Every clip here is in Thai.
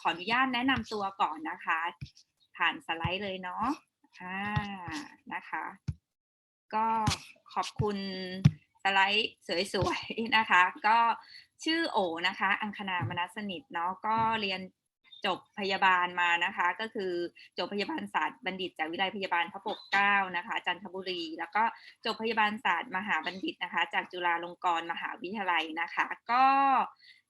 ขออนุญาตแนะนำตัวก่อนนะคะ ผ่านสไลด์เลยเนาะอ่านะคะ ก็ขอบคุณสไลด์สวยๆนะคะ ก็ชื่อโอนะคะ อังคณามนัสนิทเนาะก็เรียนจบพยาบาลมานะคะ ก็คือจบพยาบาลศาสตร์บัณฑิตจากวิทยาลัยพยาบาลพระปกเกล้านะคะจันทบุรี แล้วก็จบพยาบาลศาสตร์มหาบัณฑิตนะคะ จากจุฬาลงกรณ์มหาวิทยาลัยนะคะ ก็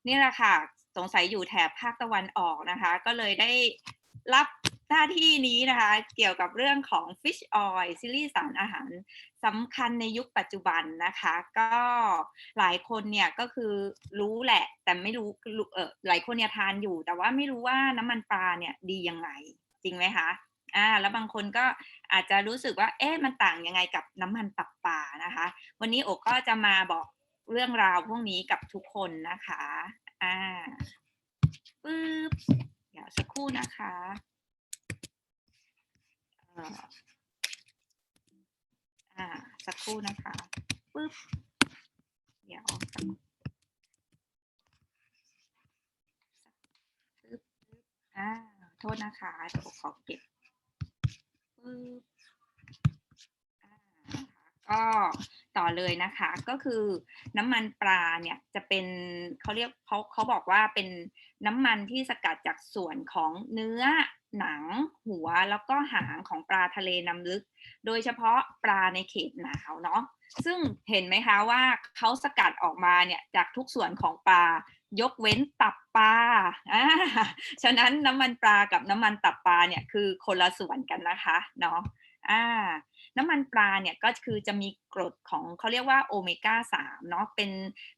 นี่แหละค่ะ สงสัยอยู่แถบภาคตะวันออกนะคะ ก็เลยได้รับหน้าที่นี้นะคะ เกี่ยวกับเรื่องของ Fish Oil ซีรีส์สารอาหารสำคัญในยุคปัจจุบันนะคะ ก็หลายคนเนี่ยก็คือรู้แหละ แต่ไม่รู้เออหลายคนเนี่ยทานอยู่ แต่ว่าไม่รู้ว่าน้ำมันปลาเนี่ยดียังไง จริงไหมคะอ่าแล้วบางคนก็อาจจะรู้สึกว่าเอ๊ะมันต่างยังไงกับน้ำมันตับปลานะคะ วันนี้โอกก็จะมาบอกเรื่องราวพวกนี้กับทุกคนนะคะ อ่าปึ๊บเดี๋ยวสักครู่นะคะอ่าสักครู่นะคะปึ๊บเดี๋ยวสักปึ๊บปึ๊บอ่าโทษนะคะเดี๋ยวโอขอเก็บปึ๊บอ่าก็ ต่อเลยนะคะ ก็คือน้ำมันปลาเนี่ยจะเป็นเขาเรียกเขาเขาบอกว่าเป็นน้ำมันที่สกัดจากส่วนของเนื้อหนังหัวแล้วก็หางของปลาทะเลน้ำลึก โดยเฉพาะปลาในเขตหนาวเนาะซึ่งเห็นไหมคะว่าเขาสกัดออกมาเนี่ยจากทุกส่วนของปลายกเว้นตับปลาอ่าฉะนั้นน้ำมันปลากับน้ำมันตับปลาเนี่ยคือคนละส่วนกันนะคะเนาะอ่า น้ำมันปลาเนี่ยก็คือจะมีกรดของเขาเรียกว่าโอเมก้า3เนาะเป็น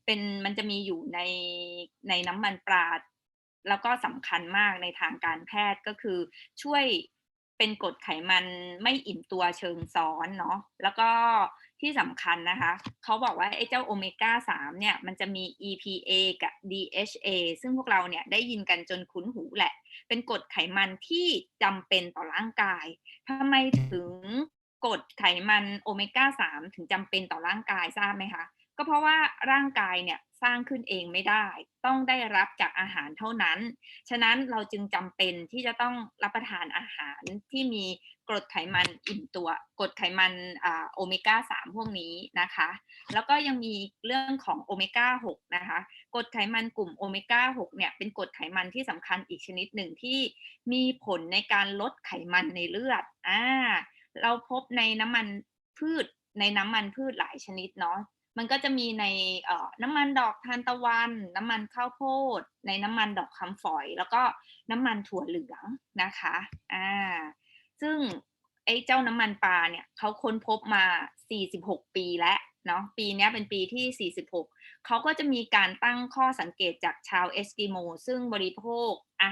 เป็นมันจะมีอยู่ในในน้ำมันปลา แล้วก็สำคัญมากในทางการแพทย์ก็คือช่วยเป็นกรดไขมันไม่อิ่มตัวเชิงซ้อนเนาะแล้วก็ที่สำคัญนะคะเขาบอกว่าไอ้เจ้าโอเมก้า3เนี่ยมันจะมี EPA กับ DHA ซึ่งพวกเราเนี่ยได้ยินกันจนคุ้นหูแหละ เป็นกรดไขมันที่จำเป็นต่อร่างกายทำไมถึง กรดไขมันโอเมก้า3ถึงจำเป็นต่อร่างกายทราบไหมคะ ก็เพราะว่าร่างกายเนี่ยสร้างขึ้นเองไม่ได้ ต้องได้รับจากอาหารเท่านั้น ฉะนั้นเราจึงจำเป็นที่จะต้องรับประทานอาหารที่มีกรดไขมันอิ่มตัวกรดไขมันโอเมก้า3พวกนี้นะคะ แล้วก็ยังมีเรื่องของโอเมก้า6นะคะกรดไขมันกลุ่มโอเมก้า6เนี่ยเป็นกรดไขมันที่สำคัญอีกชนิดหนึ่งที่มีผลในการลดไขมันในเลือดอ่า เราพบในน้ำมันพืชในน้ำมันพืชหลายชนิดเนาะมันก็จะมีในน้ำมันดอกทานตะวัน น้ำมันข้าวโพด ในน้ำมันดอกคำฝอย แล้วก็น้ำมันถั่วเหลืองนะคะอ่าซึ่งไอ้เจ้าน้ำมันปลาเนี่ยเขาค้นพบมา 46 ปีแล้วเนาะปีนี้เป็นปีที่ 46 เขาก็จะมีการตั้งข้อสังเกตจากชาวเอสกิโม ซึ่งบริโภคอะ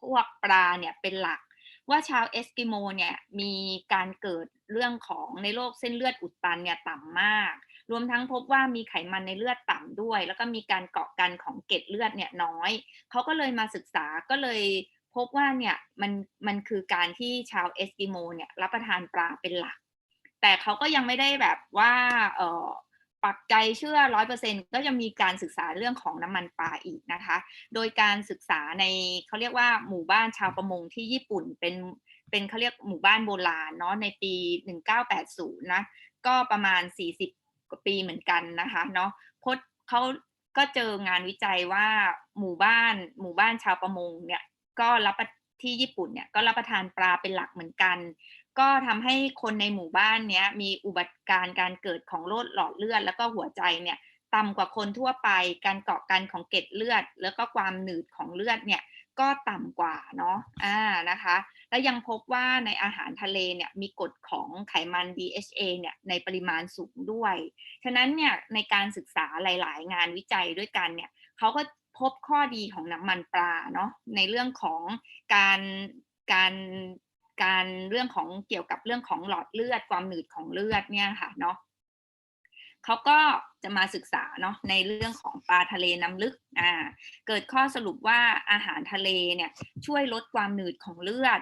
พวกปลาเนี่ยเป็นหลัก ว่าชาวเอสกิโมเนี่ยมีการเกิดเรื่องของในโรคเส้นเลือดอุดตันเนี่ยต่ำมาก รวมทั้งพบว่ามีไขมันในเลือดต่ำด้วย แล้วก็มีการเกาะกันของเกล็ดเลือดเนี่ยน้อย เขาก็เลยมาศึกษาก็เลยพบว่าเนี่ยมันมันคือการที่ชาวเอสกิโมเนี่ยรับประทานปลาเป็นหลัก แต่เขาก็ยังไม่ได้แบบว่าเออ ปักใจเชื่อร้อยเปอร์เซ็นก็จะมีการศึกษาเรื่องของน้ำมันปลาอีกนะคะ โดยการศึกษาในเขาเรียกว่าหมู่บ้านชาวประมงที่ญี่ปุ่นเป็นเป็นเขาเรียกหมู่บ้านโบราณเนาะในปี 1980 นะ ก็ประมาณ 40 กว่าปีเหมือนกันนะคะเนาะพดเขาก็เจองานวิจัยว่าหมู่บ้านหมู่บ้านชาวประมงเนี่ยก็รับที่ญี่ปุ่นเนี่ยก็รับประทานปลาเป็นหลักเหมือนกัน ก็ทำให้คนในหมู่บ้านเนี้ยมีอุบัติการการเกิดของโรคหลอดเลือด แล้วก็หัวใจเนี่ยต่ำกว่าคนทั่วไปการเกาะกันของเกล็ดเลือด แล้วก็ความหนืดของเลือดเนี่ยก็ต่ำกว่าเนาะอ่านะคะ และยังพบว่าในอาหารทะเลเนี่ยมีกรดของไขมัน DHA เนี่ยในปริมาณสูงด้วย ฉะนั้นเนี่ยในการศึกษาหลาย ๆ งานวิจัยด้วยกันเนี่ยเขาก็พบข้อดีของน้ำมันปลาเนาะในเรื่องของการการ การเรื่องของเกี่ยวกับเรื่องของหลอดเลือดความหนืดของเลือดเนี่ยค่ะเนาะเขาก็จะมาศึกษาเนาะในเรื่องของปลาทะเลน้ำลึกอ่าเกิดข้อสรุปว่าอาหารทะเลเนี่ยช่วยลดความหนืดของเลือด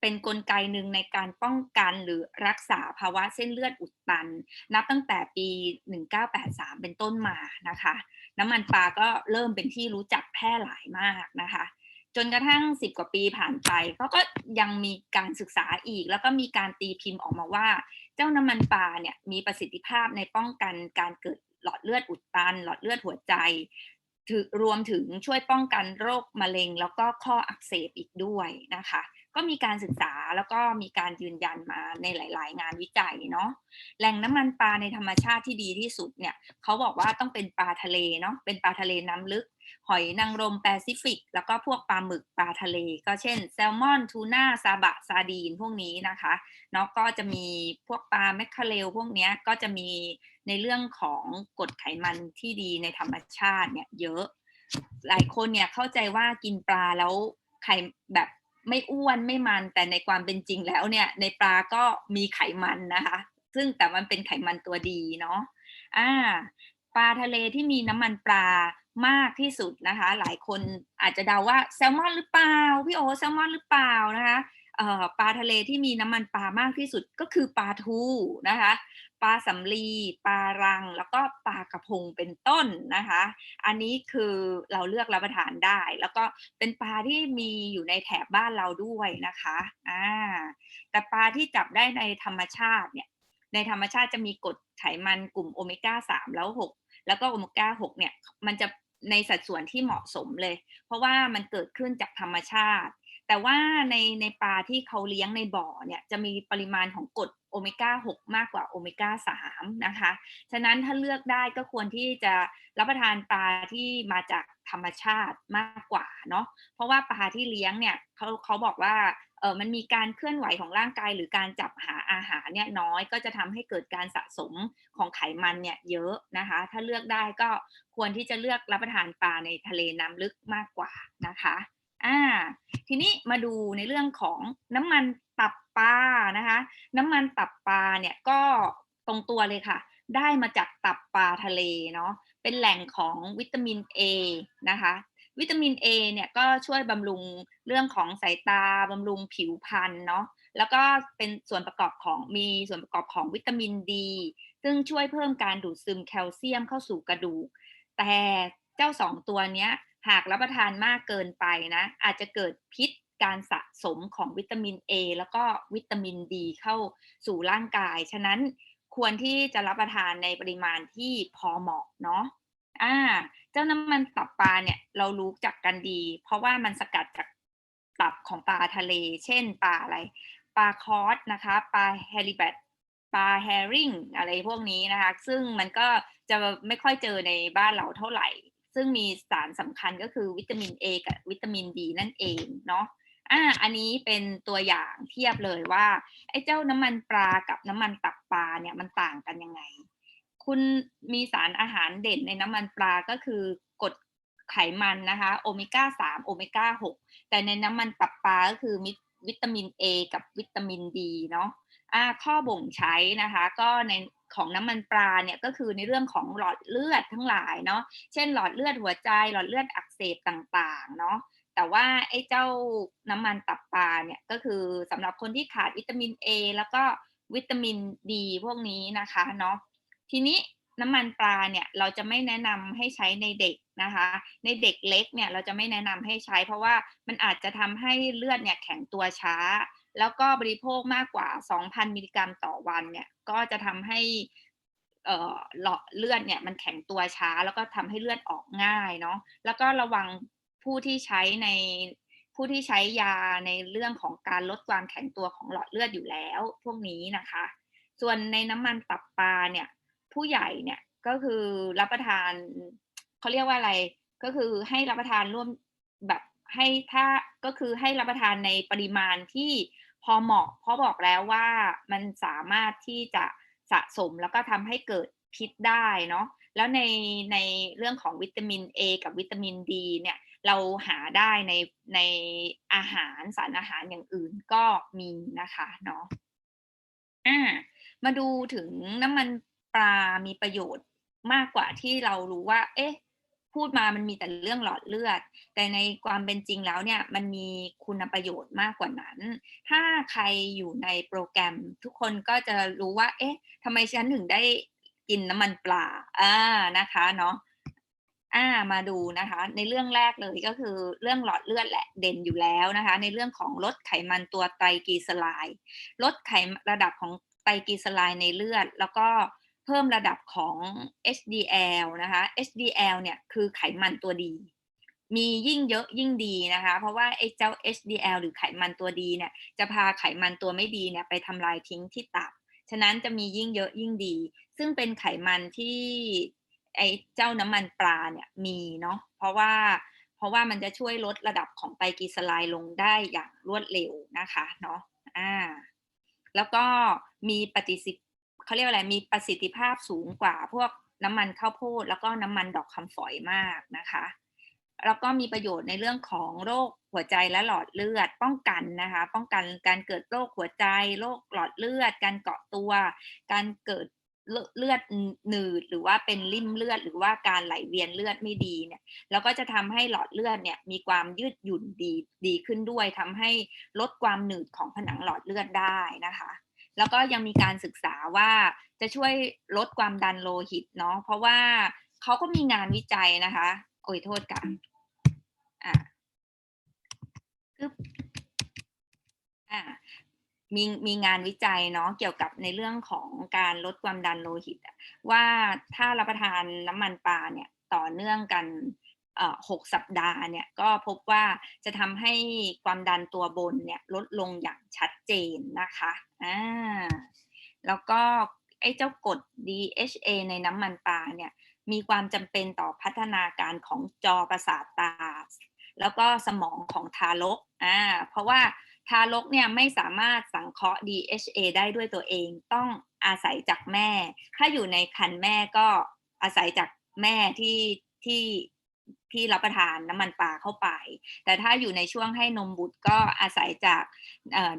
เป็นนกลไกหนึ่งในการป้องกันหรือรักษาภาวะเส้นเลือดอุดตัน นับตั้งแต่ปี 1983 เป็นต้นมานะคะ น้ำมันปลาก็เริ่มเป็นที่รู้จักแพร่หลายมากนะคะ จนกระทั่งสิบกว่าปีผ่านไปเขาก็ยังมีการศึกษาอีก แล้วก็มีการตีพิมพ์ออกมาว่า เจ้าน้ำมันปลาเนี่ยมีประสิทธิภาพในป้องกันการเกิดหลอดเลือดอุดตัน หลอดเลือดหัวใจรวมถึงช่วยป้องกันโรคมะเร็ง แล้วก็ข้ออักเสบอีกด้วยนะคะ ก็มีการศึกษาแล้วก็มีการยืนยันมาในหลาย ๆ งานวิจัยเนาะแหล่งน้ำมันปลาในธรรมชาติที่ดีที่สุดเนี่ยเขาบอกว่าต้องเป็นปลาทะเลเนาะเป็นปลาทะเลน้ำลึก หอยนางรมแปซิฟิก แล้วก็พวกปลาหมึกปลาทะเล ก็เช่นแซลมอนทูน่าซาบะซาดีนพวกนี้นะคะเนาะก็จะมีพวกปลาแมคคาเรลพวกนี้ก็จะมีในเรื่องของกรดไขมันที่ดีในธรรมชาติเนี่ยเยอะ หลายคนเนี่ยเข้าใจว่ากินปลาแล้วไข่แบบ ไม่อ้วนไม่มันแต่ในความเป็นจริงแล้วเนี่ย ในปลาก็มีไขมันนะคะ ซึ่งแต่มันเป็นไขมันตัวดีเนาะอ่าปลาทะเลที่มีน้ำมันปลามากที่สุดนะคะ หลายคนอาจจะเดาว่าแซลมอนหรือเปล่าพี่โอแซลมอนหรือเปล่านะคะปลาทะเลที่มีน้ำมันปลามากที่สุดก็คือปลาทูนะคะ ปลาสำลีปลารัง แล้วก็ปลากระพงเป็นต้นนะคะ อันนี้คือเราเลือกรับประทานได้ แล้วก็เป็นปลาที่มีอยู่ในแถบบ้านเราด้วยนะคะอ่าแต่ปลาที่จับได้ในธรรมชาติเนี่ยในธรรมชาติจะมีกรดไขมันกลุ่มโอเมก้า3แล้ว 6 แล้วก็โอเมก้า6เนี่ยมันจะในสัดส่วนที่เหมาะสมเลย เพราะว่ามันเกิดขึ้นจากธรรมชาติ แต่ว่าในในปลาที่เขาเลี้ยงในบ่อเนี่ยจะมีปริมาณของกรด โอเมก้า 6 มากกว่าโอเมก้า 3 นะคะ ฉะนั้นถ้าเลือกได้ก็ควรที่จะรับประทานปลาที่มาจากธรรมชาติมากกว่าเนาะ เพราะว่าปลาที่เลี้ยงเนี่ยเขาเขาบอกว่าเออมันมีการเคลื่อนไหวของร่างกายหรือการจับหาอาหารเนี่ยน้อยก็จะทำให้เกิดการสะสมของไขมันเนี่ยเยอะนะคะ ถ้าเลือกได้ก็ควรที่จะเลือกรับประทานปลาในทะเลน้ำลึกมากกว่านะคะ อ่า ทีนี้มาดูในเรื่องของน้ำมันตับปลานะคะ น้ำมันตับปลาเนี่ยก็ตรงตัวเลยค่ะ ได้มาจากตับปลาทะเลเนาะเป็นแหล่งของวิตามิน A นะคะ วิตามิน A เนี่ยก็ช่วยบำรุงเรื่องของสายตาบำรุงผิวพรรณเนาะแล้วก็เป็นส่วนประกอบของมีส่วนประกอบของวิตามินดี ซึ่งช่วยเพิ่มการดูดซึมแคลเซียมเข้าสู่กระดูก แต่เจ้าสองตัวเนี้ย หากรับประทานมากเกินไปนะ อาจจะเกิดพิษการสะสมของวิตามิน A แล้วก็วิตามินดีเข้าสู่ร่างกาย ฉะนั้นควรที่จะรับประทานในปริมาณที่พอเหมาะเนาะอ่า เจ้าน้ำมันตับปลาเนี่ยเรารู้จักกันดี เพราะว่ามันสกัดจากตับของปลาทะเล เช่นปลาอะไร ปลาคอสนะคะ ปลาแฮริแบตปลาแฮริงอะไรพวกนี้นะคะ ซึ่งมันก็จะไม่ค่อยเจอในบ้านเราเท่าไหร่ ซึ่งมีสารสำคัญก็คือวิตามิน A กับวิตามิน D นั่นเองเนาะอ่าอันนี้เป็นตัวอย่างเทียบเลยว่าไอ้เจ้าน้ำมันปลากับน้ำมันตับปลาเนี่ยมันต่างกันยังไง คุณมีสารอาหารเด่นในน้ำมันปลาก็คือกรดไขมันนะคะโอเมก้า3โอเมก้า6แต่ในน้ำมันตับปลาก็คือวิตามิน A กับวิตามิน D เนาะอ่าข้อบ่งใช้นะคะ ก็ใน ของน้ำมันปลาเนี่ยก็คือในเรื่องของหลอดเลือดทั้งหลายเนาะ เช่นหลอดเลือดหัวใจ หลอดเลือดอักเสบต่างๆ เนาะ แต่ว่าไอ้เจ้าน้ำมันตับปลาเนี่ยก็คือสำหรับคนที่ขาดวิตามิน A แล้วก็วิตามิน D พวกนี้นะคะเนาะ ทีนี้น้ำมันปลาเนี่ยเราจะไม่แนะนำให้ใช้ในเด็กนะคะ ในเด็กเล็กเนี่ยเราจะไม่แนะนำให้ใช้ เพราะว่ามันอาจจะทำให้เลือดเนี่ยแข็งตัวช้า แล้วก็บริโภคมากกว่า 2,000 มิลลิกรัมต่อวันเนี่ย ก็จะทำให้เหลอดเลือดเนี่ยมันแข็งตัวช้า แล้วก็ทำให้เลือดออกง่ายเนาะแล้วก็ระวังผู้ที่ใช้ในผู้ที่ใช้ยาในเรื่องของการลดความแข็งตัวของหลอดเลือดอยู่แล้ว พวกนี้นะคะ ส่วนในน้ำมันตับปลาเนี่ยผู้ใหญ่เนี่ยก็คือรับประทานเขาเรียกว่าอะไรก็คือให้รับประทานร่วมแบบให้ถ้าก็คือให้รับประทานในปริมาณที่ พอเหมาะเพราะบอกแล้วว่ามันสามารถที่จะสะสมแล้วก็ทำให้เกิดพิษได้เนาะแล้วในในเรื่องของวิตามิน A กับวิตามิน D เนี่ยเราหาได้ในในอาหารสารอาหารอย่างอื่นก็มีนะคะเนาะอ่ามาดูถึงน้ำมันปลามีประโยชน์มากกว่าที่เรารู้ว่า เอ๊ะ พูดมามันมีแต่เรื่องหลอดเลือด แต่ในความเป็นจริงแล้วเนี่ยมันมีคุณประโยชน์มากกว่านั้น ถ้าใครอยู่ในโปรแกรมทุกคนก็จะรู้ว่า เอ๊ะทำไมฉันถึงได้กินน้ำมันปลาอ่านะคะเนาะอ่ามาดูนะคะ ในเรื่องแรกเลยก็คือเรื่องหลอดเลือดแหละเด่นอยู่แล้วนะคะ ในเรื่องของลดไขมันตัวไตรกลีเซอไรด์ลดไขระดับของไตรกลีเซอไรด์ในเลือด แล้วก็ เพิ่มระดับของ HDL นะคะ HDL เนี่ยคือไขมันตัวดี มียิ่งเยอะยิ่งดีนะคะ เพราะว่าไอ้เจ้า HDL หรือไขมันตัวดีเนี่ยจะพาไขมันตัวไม่ดีเนี่ยไปทำลายทิ้งที่ตับ ฉะนั้นจะมียิ่งเยอะยิ่งดี ซึ่งเป็นไขมันที่ไอ้เจ้าน้ำมันปลาเนี่ยมีเนาะ เพราะว่าเพราะว่ามันจะช่วยลดระดับของไตรกลีเซอไรด์ลงได้อย่างรวดเร็วนะคะเนาะ อ่า แล้วก็มีปฏิสิทธ เขาเรียกว่าอะไรมีประสิทธิภาพสูงกว่า พวกน้ำมันข้าวโพดแล้วก็น้ำมันดอกคำฝอยมากนะคะแล้วก็มีประโยชน์ในเรื่องของโรคหัวใจและหลอดเลือดป้องกันนะคะ ป้องกันการเกิดโรคหัวใจโรคหลอดเลือด การเกาะตัว การเกิดเลือดหนืดหรือว่าเป็นริ่มเลือด หรือว่าการไหลเวียนเลือดไม่ดีเนี่ยแล้วก็จะทำให้หลอดเลือดเนี่ยมีความยืดหยุ่นดีดีขึ้นด้วยทำให้ลดความหนืดของผนังหลอดเลือดได้นะคะ แล้วก็ยังมีการศึกษาว่าจะช่วยลดความดันโลหิตเนาะเพราะว่าเขาก็มีงานวิจัยนะคะ โอ้ยโทษกันอ่าปึ๊บอ่ามีมีงานวิจัยเนาะเกี่ยวกับในเรื่องของการลดความดันโลหิตว่าถ้ารับประทานน้ำมันปลาเนี่ยต่อเนื่องกัน หกสัปดาห์เนี่ยก็พบว่าจะทำให้ความดันตัวบนเนี่ยลดลงอย่างชัดเจนนะคะอ่าแล้วก็ไอ้เจ้ากรด DHA ในน้ำมันปลาเนี่ยมีความจำเป็นต่อพัฒนาการของจอประสาทตา แล้วก็สมองของทารกอ่าเพราะว่าทารกเนี่ยไม่สามารถสังเคราะห์ DHA ได้ด้วยตัวเองต้องอาศัยจากแม่ ถ้าอยู่ในคันแม่ก็อาศัยจากแม่ที่ที่ ที่รับประทานน้ำมันปลาเข้าไป แต่ถ้าอยู่ในช่วงให้นมบุตรก็อาศัยจาก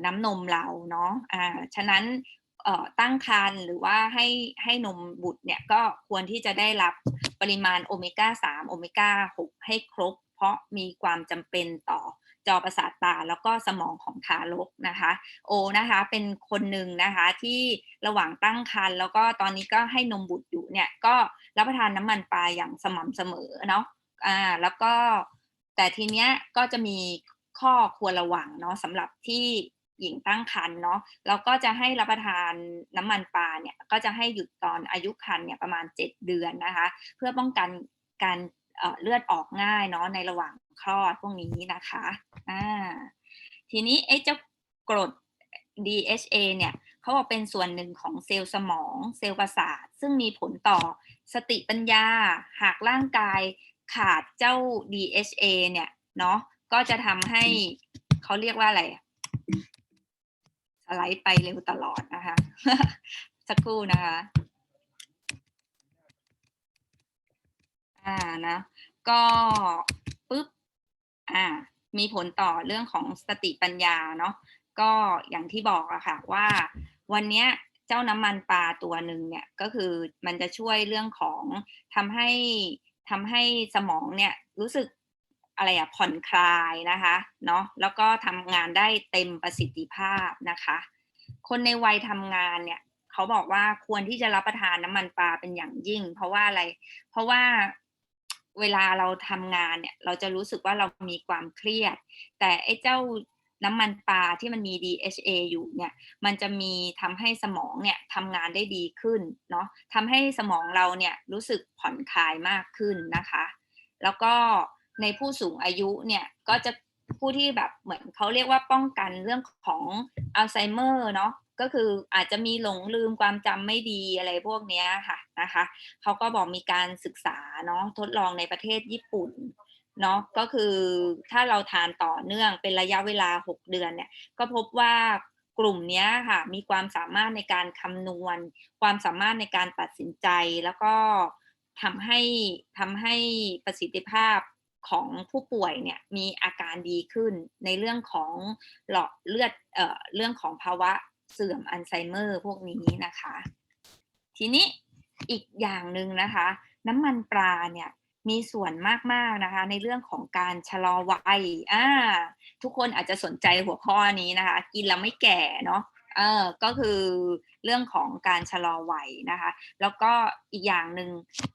น้ำนมเราเนาะอ่าฉะนั้นตั้งครรภ์หรือว่าให้ให้นมบุตรเนี่ยก็ควรที่จะได้รับปริมาณโอเมก้า 3 โอเมก้า 6 ให้ครบ เพราะมีความจำเป็นต่อจอประสาทตาแล้วก็สมองของทารกนะคะโอนะคะเป็นคนหนึ่งนะคะที่ระหว่างตั้งครรภ์แล้วก็ตอนนี้ก็ให้นมบุตรอยู่เนี่ยก็รับประทานน้ำมันปลาอย่างสม่ำเสมอเนาะ อ่าแล้วก็แต่ทีเนี้ยก็จะมีข้อควรระวังเนาะสำหรับที่หญิงตั้งครรภ์เนาะเราก็จะให้รับประทานน้ำมันปลาเนี่ยก็จะให้หยุดตอนอายุครรภ์เนี่ยประมาณ 7 เดือนนะคะ เพื่อป้องกันการเลือดออกง่ายเนาะในระหว่างคลอดพวกนี้นะคะอ่าทีนี้ไอ้เจ้ากรด DHA เนี่ยเขาบอกเป็นส่วนหนึ่งของเซลล์สมอง เซลล์ประสาท ซึ่งมีผลต่อสติปัญญา หากร่างกาย ขาดเจ้า DHA เนี่ยเนาะก็จะทำให้เขาเรียกว่าอะไรสไลด์ไปเร็วตลอดนะคะ สักครู่นะคะ อ่านะ ก็ปุ๊บ อ่า มีผลต่อเรื่องของสติปัญญาเนาะก็อย่างที่บอกอะค่ะว่าวันนี้เจ้าน้ำมันปลาตัวหนึ่งเนี่ยก็คือมันจะช่วยเรื่องของทำให้ ทำให้สมองเนี่ยรู้สึกอะไรอะผ่อนคลายนะคะเนาะแล้วก็ทำงานได้เต็มประสิทธิภาพนะคะ คนในวัยทำงานเนี่ยเขาบอกว่าควรที่จะรับประทานน้ำมันปลาเป็นอย่างยิ่ง เพราะว่าอะไร เพราะว่าเวลาเราทำงานเนี่ย เราจะรู้สึกว่าเรามีความเครียด แต่ไอ้เจ้า น้ำมันปลาที่มันมี DHA อยู่เนี่ย มันจะมีทำให้สมองเนี่ยทำงานได้ดีขึ้นเนาะทำให้สมองเราเนี่ยรู้สึกผ่อนคลายมากขึ้นนะคะ แล้วก็ในผู้สูงอายุเนี่ยก็จะผู้ที่แบบเหมือนเขาเรียกว่าป้องกันเรื่องของอัลไซเมอร์เนาะก็คืออาจจะมีหลงลืมความจำไม่ดีอะไรพวกนี้ค่ะนะคะเขาก็บอกมีการศึกษาเนาะทดลองในประเทศญี่ปุ่น เนาะก็คือถ้าเราทานต่อเนื่องเป็นระยะเวลา 6 เดือนเนี่ยก็พบว่ากลุ่มนี้ค่ะมีความสามารถในการคำนวณ ความสามารถในการตัดสินใจแล้วก็ทำให้ทำให้ประสิทธิภาพของผู้ป่วยเนี่ยมีอาการดีขึ้นในเรื่องของหลอดเลือดเอ่อเรื่องของภาวะเสื่อมอัลไซเมอร์พวกนี้นะคะ ทีนี้อีกอย่างหนึ่งนะคะ น้ำมันปลาเนี่ย มีส่วนมากๆนะคะ ในเรื่องของการชะลอวัยอ่าทุกคนอาจจะสนใจหัวข้อนี้นะคะ กินแล้วไม่แก่เนาะเออก็คือเรื่องของการชะลอวัยนะคะ แล้วก็อีกอย่างหนึ่ง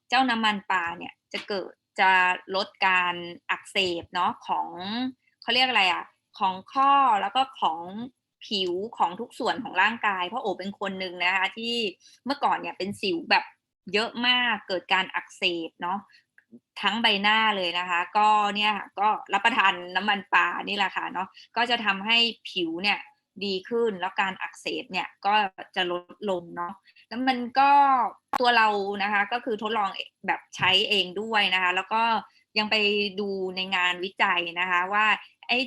เจ้าน้ำมันปลาเนี่ยจะเกิดจะลดการอักเสบเนาะของเขาเรียกอะไรอะของข้อแล้วก็ของผิวของทุกส่วนของร่างกาย เพราะโอเป็นคนหนึ่งนะคะ ที่เมื่อก่อนเนี่ยเป็นสิวแบบเยอะมากเกิดการอักเสบเนาะ ทั้งใบหน้าเลยนะคะ ก็เนี่ยก็รับประทานน้ำมันปลานี่แหละค่ะเนาะก็จะทำให้ผิวเนี่ยดีขึ้นแล้วการอักเสบเนี่ยก็จะลดลงเนาะแล้วมันก็ตัวเรานะคะก็คือทดลองแบบใช้เองด้วยนะคะ แล้วก็ยังไปดูในงานวิจัยนะคะว่าไอ้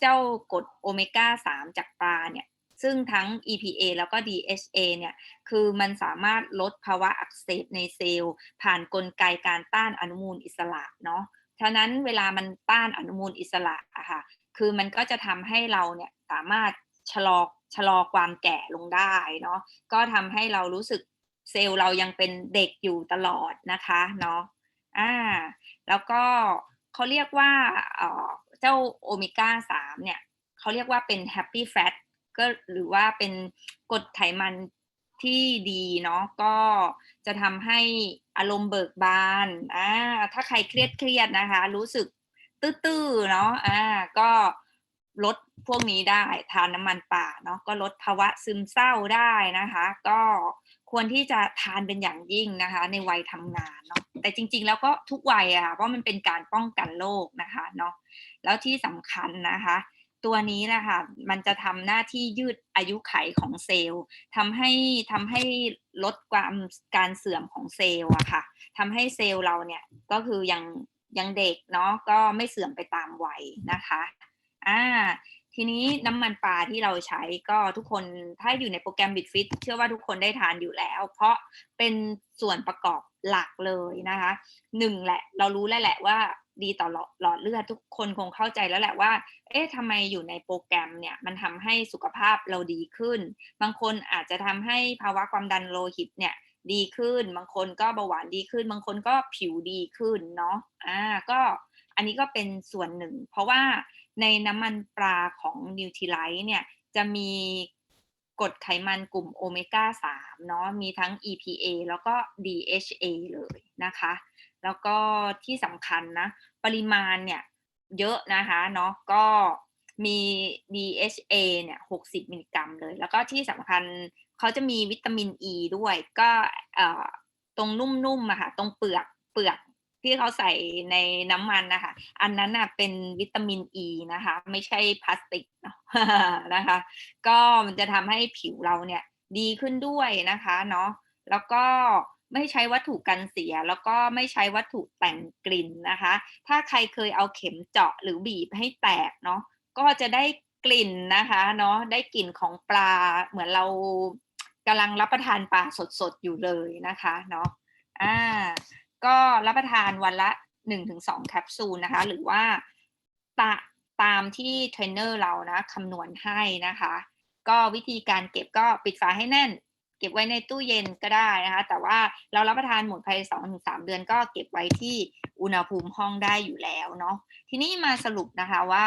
เจ้ากรดโอเมก้า 3 จากปลาเนี่ย ซึ่งทั้ง EPA แล้วก็ DHA เนี่ยคือมันสามารถลดภาวะอักเสบในเซลล์ ผ่านนกลไกการต้านอนุมูลอิสระเนาะฉะนั้นเวลามันต้านอนุมูลอิสระอะค่ะคือมันก็จะทำให้เราเนี่ยสามารถชะลอชะลอความแก่ลงได้เนาะก็ทำให้เรารู้สึกเซลล์เรายังเป็นเด็กอยู่ตลอดนะคะเนาะอ่าแล้วก็เขาเรียกว่าเอ่อเจ้าโอเมก้า3เนี่ยเขาเรียกว่าเป็นแฮปปี้แฟต ก็หรือว่าเป็นกรดไขมันที่ดีเนาะก็จะทำให้อารมณ์เบิกบานอ่าถ้าใครเครียดเครียดนะคะ รู้สึกตื้อๆเนาะอ่าก็ลดพวกนี้ได้ทานน้ำมันป่าเนาะก็ลดภาวะซึมเศร้าได้นะคะ ก็ควรที่จะทานเป็นอย่างยิ่งนะคะ ในวัยทำงานเนาะแต่จริง ๆ แล้วก็ทุกวัยอะค่ะเพราะมันเป็นการป้องกันโรคนะคะเนาะแล้วที่สำคัญนะคะ ตัวนี้นะค่ะมันจะทำหน้าที่ยืดอายุไขของเซลล์ทำให้ทำให้ลดความการเสื่อมของเซลล์อะค่ะทำให้เซลล์เราเนี่ยก็คือยังยังเด็กเนาะก็ไม่เสื่อมไปตามวัยนะคะอ่าทีนี้น้ำมันปลาที่เราใช้ก็ทุกคนถ้าอยู่ในโปรแกรม BitFit เชื่อว่าทุกคนได้ทานอยู่แล้ว เพราะเป็นส่วนประกอบหลักเลยนะคะหนึ่งแหละ เรารู้แล้วแหละว่า ดีต่อหลอดเลือดทุกคนคงเข้าใจแล้วแหละว่า เอ๊ะทำไมอยู่ในโปรแกรมเนี่ยมันทำให้สุขภาพเราดีขึ้น บางคนอาจจะทำให้ภาวะความดันโลหิตเนี่ยดีขึ้น บางคนก็เบาหวานดีขึ้น บางคนก็ผิวดีขึ้นเนาะ อ่า ก็อันนี้ก็เป็นส่วนหนึ่ง เพราะว่าในน้ำมันปลาของนิวท i ไลท์เนี่ยจะมีกรดไขมันกลุ่มโอเมก้า3เนาะ มีทั้ง EPA แล้วก็ DHA เลยนะคะ แล้วก็ที่สำคัญนะ ปริมาณเนี่ยเยอะนะคะเนาะก็มี DHA เนี่ย60 มิลลิกรัมเลย แล้วก็ที่สำคัญเขาจะมีวิตามิน E ด้วย ก็ตรงนุ่มๆอะค่ะ ตรงเปลือกเปลือกที่เขาใส่ในน้ำมันนะคะ อันนั้นน่ะเป็นวิตามินอ e ีนะคะ ไม่ใช่พลาสติกนะคะ ก็มันจะทำให้ผิวเราเนี่ยดีขึ้นด้วยนะคะเนาะ แล้วก็ ไม่ใช้วัตถุกันเสีย แล้วก็ไม่ใช้วัตถุแต่งกลิ่นนะคะ ถ้าใครเคยเอาเข็มเจาะหรือบีบให้แตกเนาะก็จะได้กลิ่นนะคะเนาะได้กลิ่นของปลาเหมือนเรากำลังรับประทานปลาสดๆอยู่เลยนะคะเนาะอ่าก็รับประทานวันละ 1-2 แคปซูลนะคะ หรือว่าตาตามที่เทรนเนอร์เรานะคำนวณให้นะคะ ก็วิธีการเก็บก็ปิดฝาให้แน่น ก็บไว้ในตู้เย็นก็ได้นะคะ แต่ว่าเรารับประทานหมดภายในสองถึงสามเดือนก็เก็บไว้ที่อุณหภูมิห้องได้อยู่แล้วเนาะทีนี้มาสรุปนะคะว่า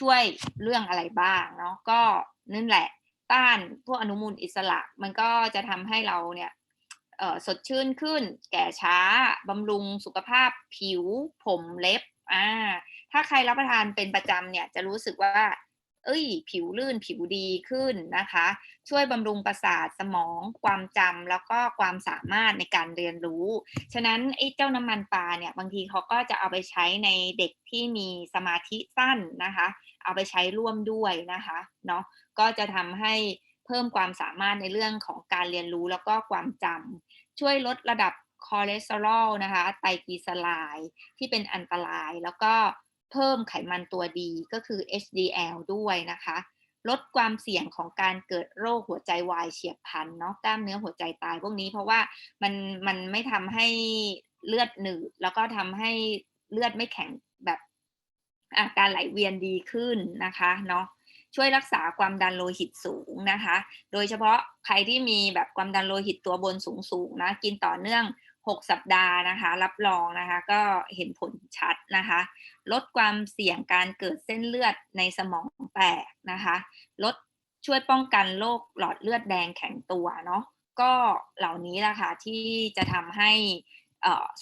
ช่วยเรื่องอะไรบ้างเนาะก็นั่นแหละต้านพวกอนุมูลอิสระมันก็จะทำให้เราเนี่ยสดชื่นขึ้น แก่ช้าบำรุงสุขภาพผิวผมเล็บอ่าถ้าใครรับประทานเป็นประจำเนี่ยจะรู้สึกว่า เอ้ย ผิวลื่นผิวดีขึ้นนะคะ ช่วยบำรุงประสาทสมองความจำแล้วก็ความสามารถในการเรียนรู้ ฉะนั้นไอ้เจ้าน้ำมันปลาเนี่ยบางทีเขาก็จะเอาไปใช้ในเด็กที่มีสมาธิสั้นนะคะ เอาไปใช้ร่วมด้วยนะคะเนาะก็จะทำให้เพิ่มความสามารถในเรื่องของการเรียนรู้แล้วก็ความจำช่วยลดระดับคอเลสเตอรอลนะคะไตรกลีเซอไรด์ที่เป็นอันตรายแล้วก็ เพิ่มไขมันตัวดีก็คือ HDL ด้วยนะคะ ลดความเสี่ยงของการเกิดโรคหัวใจวายเฉียบพลันเนาะกล้ามเนื้อหัวใจตายพวกนี้เพราะว่ามันมันไม่ทำให้เลือดหนืด แล้วก็ทำให้เลือดไม่แข็งแบบอาการไหลเวียนดีขึ้นนะคะเนาะช่วยรักษาความดันโลหิตสูงนะคะ โดยเฉพาะใครที่มีแบบความดันโลหิตตัวบนสูงสูงนะ กินต่อเนื่อง 6 สัปดาห์นะคะ รับรองนะคะ ก็เห็นผลชัดนะคะ ลดความเสี่ยงการเกิดเส้นเลือดในสมองแตกนะคะ ลดช่วยป้องกันโรคหลอดเลือดแดงแข็งตัวเนาะก็เหล่านี้แหละค่ะที่จะทำให้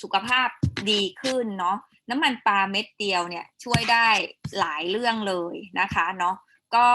สุขภาพดีขึ้นเนาะน้ำมันปลาเม็ดเดียวเนี่ยช่วยได้หลายเรื่องเลยนะคะเนาะก็